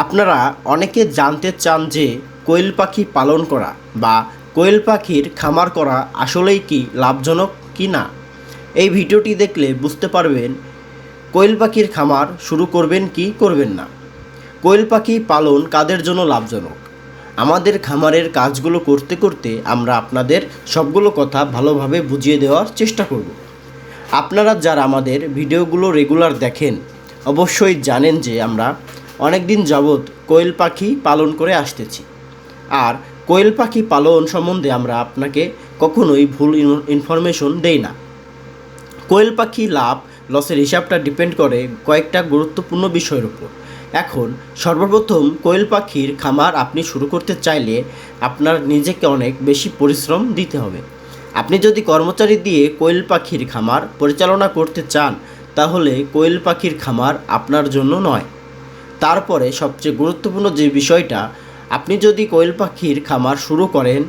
আপনারা অনেকে জানতে চান যে কোয়েল পাখি পালন করা বা কোয়েল পাখির খামার করা আসলেই কি লাভজনক কি না? এই ভিডিওটি দেখলে বুঝতে পারবেন কোয়েল পাখির খামার শুরু করবেন কি করবেন না। কোয়েল পাখি পালন কাদের জন্য লাভজনক? আমাদের খামারের কাজগুলো করতে করতে আমরা আপনাদের সবগুলো কথা ভালোভাবে বুঝিয়ে দেওয়ার চেষ্টা করব। আপনারা যারা আমাদের ভিডিওগুলো রেগুলার দেখেন, অবশ্যই জানেন যে আমরা অনেক দিন যাবৎ কোয়েল পাখি পালন করে আসতেছি। আর কোয়েল পাখি পালন সম্বন্ধে আমরা আপনাকে কখনোই ভুল ইনফরমেশন দেই না। কোয়েল পাখি লাভ, লসের হিসাবটা ডিপেন্ড করে কয়েকটা গুরুত্বপূর্ণ বিষয়ের উপর। এখন সর্বপ্রথম কোয়েল পাখির খামার আপনি শুরু করতে চাইলে আপনার নিজেকে অনেক বেশি পরিশ্রম দিতে হবে। আপনি যদি কর্মচারী দিয়ে কোয়েল পাখির খামার পরিচালনা করতে চান, তাহলে কোয়েল পাখির খামার আপনার জন্য নয়। তারপরে সবচেয়ে গুরুত্বপূর্ণ যে বিষয়টা, আপনি যদি কোয়েল পাখির খামার শুরু করেন,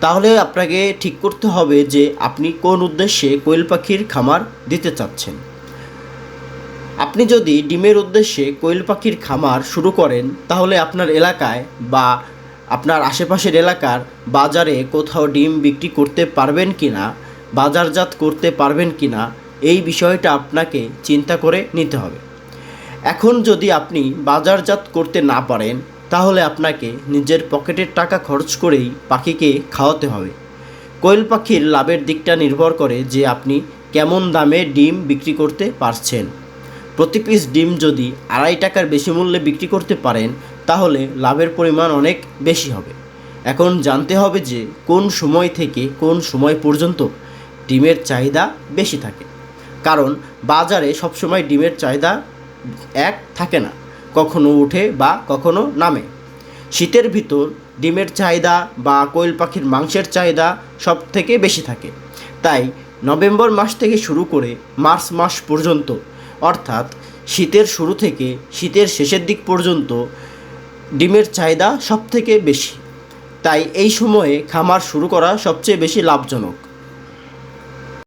তাহলে আপনাকে ঠিক করতে হবে যে আপনি কোন উদ্দেশ্যে কোয়েল পাখির খামার দিতে চাচ্ছেন। আপনি যদি ডিমের উদ্দেশ্যে কোয়েল পাখির খামার শুরু করেন, তাহলে আপনার এলাকায় বা আপনার আশেপাশের এলাকার বাজারে কোথাও ডিম বিক্রি করতে পারবেন কি না বাজারজাত করতে পারবেন কি না এই বিষয়টা আপনাকে চিন্তা করে নিতে হবে। এখন যদি আপনি বাজারজাত করতে না পারেন, তাহলে আপনাকে নিজের পকেটের টাকা খরচ করেই পাখিকে খাওয়াতে হবে। কোয়েল পাখির লাভের দিকটা নির্ভর করে যে আপনি কেমন দামে ডিম বিক্রি করতে পারছেন। প্রতি পিস ডিম যদি আড়াই টাকার বেশি মূল্যে বিক্রি করতে পারেন, তাহলে লাভের পরিমাণ অনেক বেশি হবে। এখন জানতে হবে যে কোন সময় থেকে কোন সময় পর্যন্ত ডিমের চাহিদা বেশি থাকে। কারণ বাজারে সবসময় ডিমের চাহিদা এক থাকে না, কখনো উঠে বা কখনো নামে। শীতের ভিতর ডিমের চাহিদা বা কোয়েল পাখির মাংসের চাহিদা সব থেকে বেশি থাকে। তাই নভেম্বর মাস থেকে শুরু করে মার্চ মাস পর্যন্ত, অর্থাৎ শীতের শুরু থেকে শীতের শেষের দিক পর্যন্ত ডিমের চাহিদা সব থেকে বেশি। তাই এই সময়ে খামার শুরু করা সবচেয়ে বেশি লাভজনক।